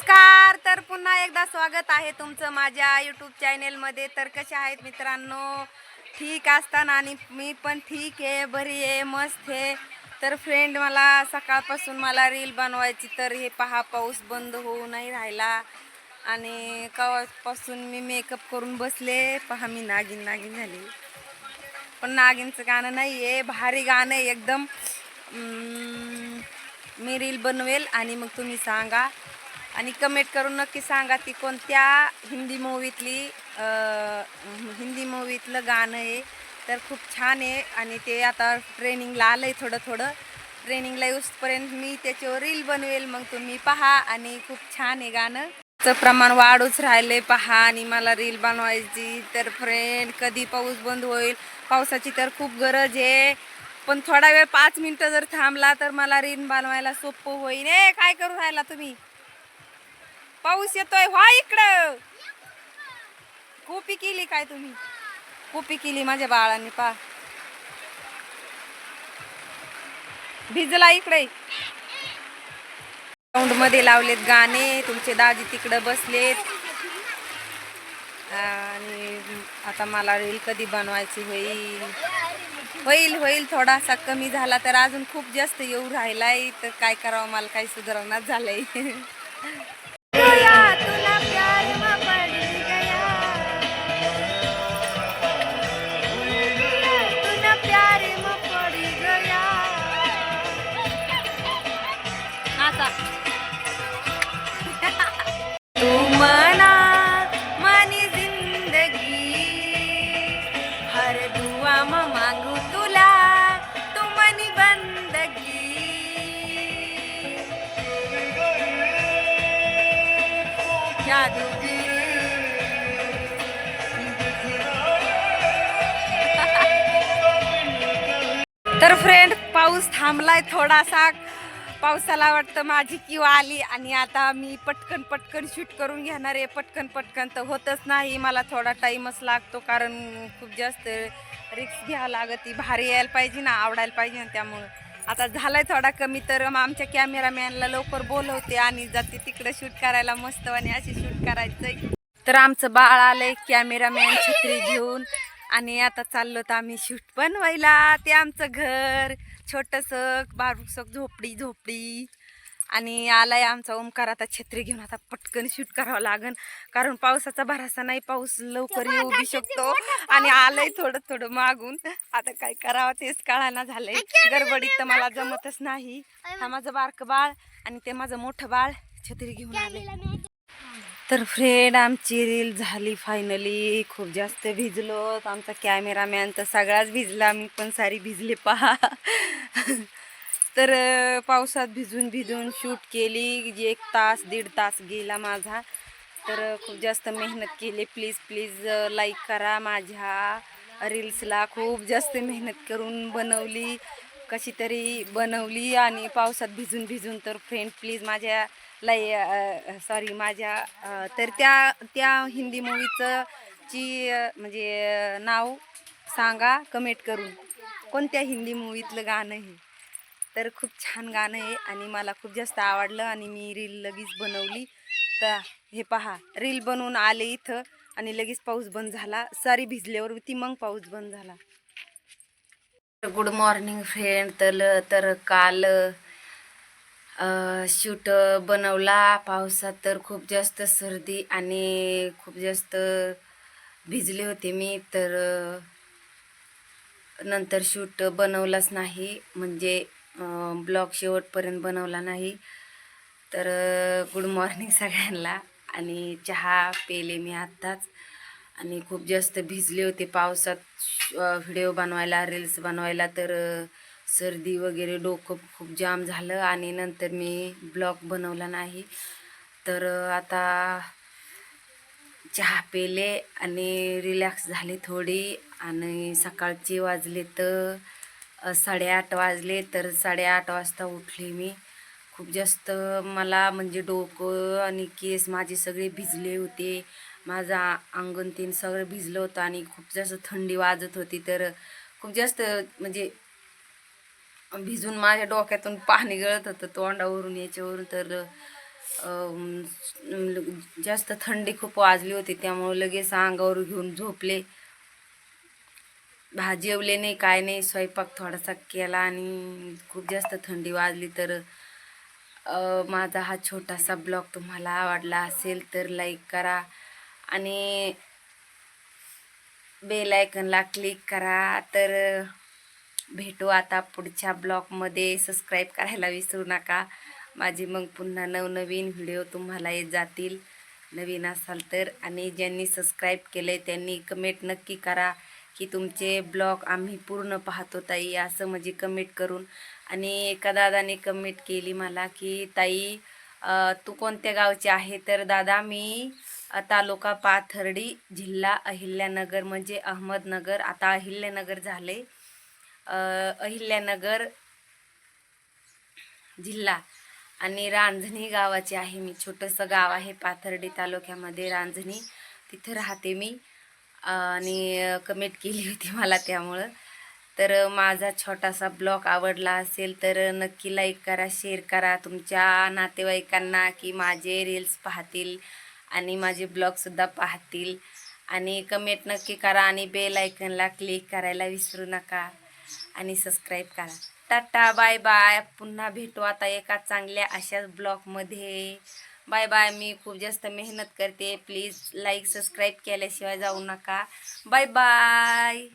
नमस्कार तर पुन्हा एकदा स्वागत आहे तुमचं माझ्या यूट्यूब चॅनेलमध्ये तर कसे आहेत मित्रांनो? ठीक असताना आणि मी पण ठीक आहे बरी आहे मस्त आहे. तर फ्रेंड मला सकाळपासून मला रील बनवायची तर हे पहा पाऊस बंद होऊ नाही राहिला. आणि कवापासून मी मेकअप करून बसले. पहा मी नागिन नागिन झाली. पण नागिनचं गाणं नाही आहे भारी गाणं आहे एकदम. मी रील बनवेल आणि मग तुम्ही सांगा. आणि कमेंट करून नक्की सांगा ती कोणत्या हिंदी मूवीतली हिंदी मूवीतलं गाणं आहे. तर खूप छान आहे आणि ते आता ट्रेनिंगला आलं आहे थोडं थोडं ट्रेनिंगला येऊसपर्यंत मी त्याच्यावर रील बनवेल मग तुम्ही पहा आणि खूप छान आहे गाणं. चं प्रमाण वाढूच राहिले पहा आणि मला रील बनवायची तर फ्रेंड कधी पाऊस बंद होईल? पावसाची तर खूप गरज आहे. पण थोडा वेळ पाच मिनटं जर थांबला तर मला रील बनवायला सोपं होईल. ए काय करू राहिला तुम्ही? पाऊस येतोय व्हा इकडं. कोपी केली काय तुम्ही? कोपी केली माझ्या बाळांनी पा भिजला इकडे. ग्राउंडमध्ये लावलेत गाणे तुमचे दाजी तिकडं बसलेत. आणि आता मला रील कधी बनवायची होईल? होईल होईल थोडासा कमी झाला तर अजून खूप जास्त येऊ राहिलाय तर काय करावं मला काही सुधारणाच झालंय. तर फ्रेंड पाऊस थांबलाय थोडासा. पावसाला वाटतं माझी किव आली आणि आता मी पटकन पटकन शूट करून घेणार आहे. पटकन पटकन तर होतच नाही. मला थोडा टाईमच लागतो कारण खूप जास्त रिक्स घ्यावं लागत ती भारी यायला पाहिजे ना आवडायला पाहिजे ना त्यामुळं. आता झालाय थोडा कमी तर मग आमच्या कॅमेरामॅनला लवकर बोलवते आणि जाते तिकडे शूट करायला मस्त आणि अशी शूट करायचंय. तर आमचं बाळ आलंय कॅमेरामॅन छत्री घेऊन. आणि आता चाललो तर आम्ही शूट बनवायला. ते आमचं घर छोटंसं बारूकसं झोपडी झोपडी. आणि आलाय आमचा ओमकार. आता छत्री घेऊन आता पटकन शूट करावं लागन. कारण पावसाचा भरासा नाही पाऊस लवकर येऊ बी शकतो. आणि आलंय थोडं थोडं मागून. आता काय करावं तेच कळाना झालंय. गडबडीत तर मला जमतच नाही. हा माझं बारकं बाळ आणि ते माझं मोठं बाळ छत्री घेऊन आले तर फ्रेंड आमची रील झाली फायनली खूप जास्त भिजलो आमचा कॅमेरामॅन तर सगळाच भिजला. मी पण सारी भिजले पहा. तर पावसात भिजून भिजून शूट केली. जी एक तास दीड तास गेला माझा. तर खूप जास्त मेहनत केली. प्लीज प्लीज लाईक करा माझ्या रील्सला खूप जास्त मेहनत करून बनवली. कशी तरी बनवली आणि पावसात भिजून भिजून तर फ्रेंड प्लीज माझ्या लय सॉरी माझ्या तर त्या त्या हिंदी मूवीचं ची म्हणजे नाव सांगा कमेंट करून. कोणत्या हिंदी मूवीतलं गाणं आहे तर खूप छान गाणं आहे आणि मला खूप जास्त आवडलं आणि मी रील लगेच बनवली. तर हे पहा रील बनवून आले इथं आणि लगेच पाऊस बंद झाला. सारी भिजल्यावर ती मग पाऊस बंद झाला. गुड मॉर्निंग फ्रेंड तर तर काल शूट बनवला. पावसात तर खूप जास्त सर्दी आणि खूप जास्त भिजले होते मी. तर नंतर शूट बनवलाच नाही. म्हणजे ब्लॉग शेवटपर्यंत बनवला नाही. तर गुड मॉर्निंग सगळ्यांना. आणि चहा पेले मी आत्ताच. आणि खूप जास्त भिजले होते पावसात. व्हिडिओ बनवायला रील्स बनवायला. तर सर्दी वगैरे डोकं खूप जाम झालं आणि नंतर मी ब्लॉग बनवला नाही. तर आता चहा पेले आणि रिलॅक्स झाले थोडी आणि सकाळचे वाजले तर साडेआठ वाजले तर साडेआठ वाजता उठले मी. खूप जास्त मला म्हणजे डोकं आणि केस माझे सगळे भिजले होते. माझा अंगण तीन सगळं भिजलं होतं आणि खूप जास्त थंडी वाजत होती. तर खूप जास्त म्हणजे भिजून माझ्या डोक्यातून पाणी गळत होतं तोंडावरून याच्यावरून. तर जास्त थंडी खूप वाजली होती त्यामुळे लगेच अंगावर घेऊन झोपले. भा जेवले नाही काय नाही स्वयंपाक थोडासा केला आणि खूप जास्त थंडी वाजली. तर माझा हा छोटासा ब्लॉग तुम्हाला आवडला असेल तर लाईक करा आणि बेलायकनला क्लिक करा. तर भेटू आता पुढच्या ब्लॉगमध्ये. सबस्क्राईब करायला विसरू नका. माझे मग पुन्हा नवनवीन व्हिडिओ तुम्हाला येत जातील. नवीन असाल तर. आणि ज्यांनी सबस्क्राईब केले त्यांनी कमेंट नक्की करा की तुमचे ब्लॉग आम्ही पूर्ण पाहतो ताई असं म्हणजे कमेंट करून. आणि एका दादाने कमेंट केली मला की ताई तू कोणत्या गावचे आहे? तर दादा मी तालुका पाथर्डी जिल्हा अहिल्यानगर म्हणजे अहमदनगर. आता अहिल्यानगर झाले. अहिल्यानगर जिल्हा आणि रांझणी गावाचे आहे मी. छोटंसं गाव आहे पाथर्डी तालुक्यामध्ये रांझणी. तिथं राहते मी. आणि कमेंट केली होती मला त्यामुळं. तर माझा छोटासा ब्लॉग आवडला असेल तर नक्की लाईक करा शेअर करा. तुमच्या नातेवाईकांना की माझे रील्स पाहतील आणि माझे ब्लॉगसुद्धा पाहतील. आणि कमेंट नक्की करा आणि बेल आयकनला क्लिक करायला विसरू नका. आणि सबस्क्राईब करा. टाटा बाय बाय पुन्हा भेटू आता एका चांगल्या अशाच ब्लॉगमध्ये बाय बाय मी खूप जास्त मेहनत करते. प्लीज लाईक सबस्क्राईब केल्याशिवाय जाऊ नका. Bye bye